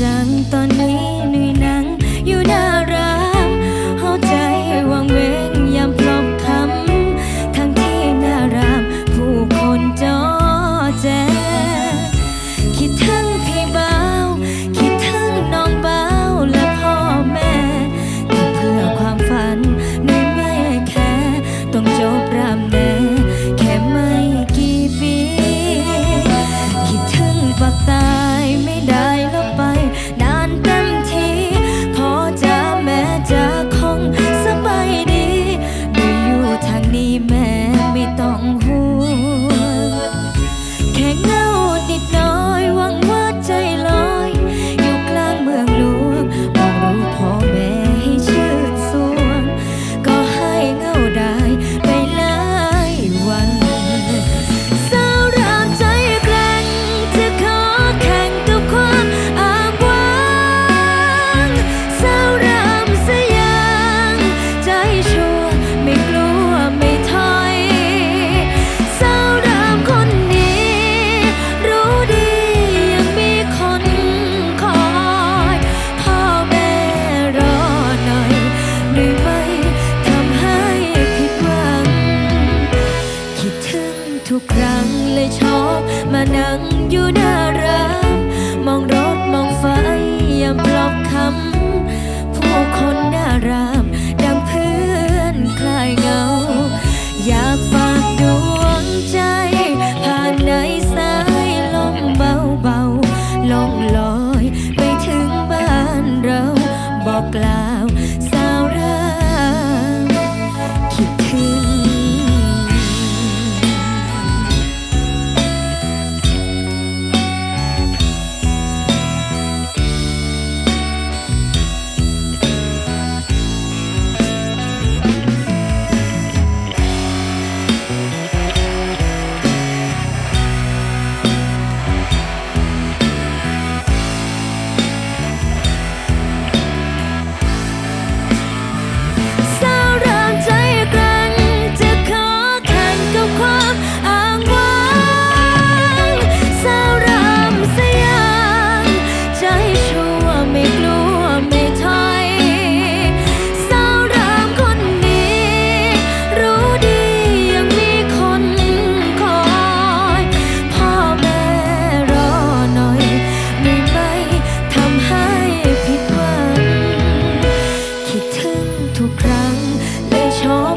จังตอนนี้หนุ่ยนั่งอยู่น้า ครั้งเลยชอบมานั่งอยู่หน้าร้านมองรถมองไฟยามปลอกคำผู้คนหน้ารามดังเพื่อนคลายเงา อยากฝากดวงใจ ผ่านในสายลมเบาๆลองลอยไปถึงบ้านเราบอกกล่าว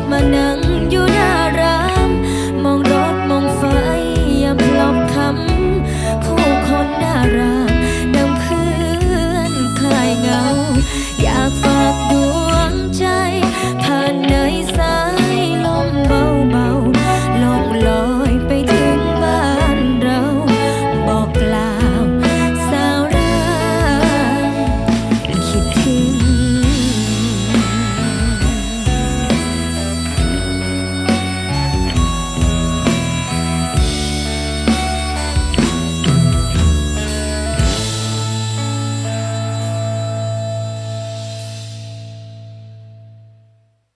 mana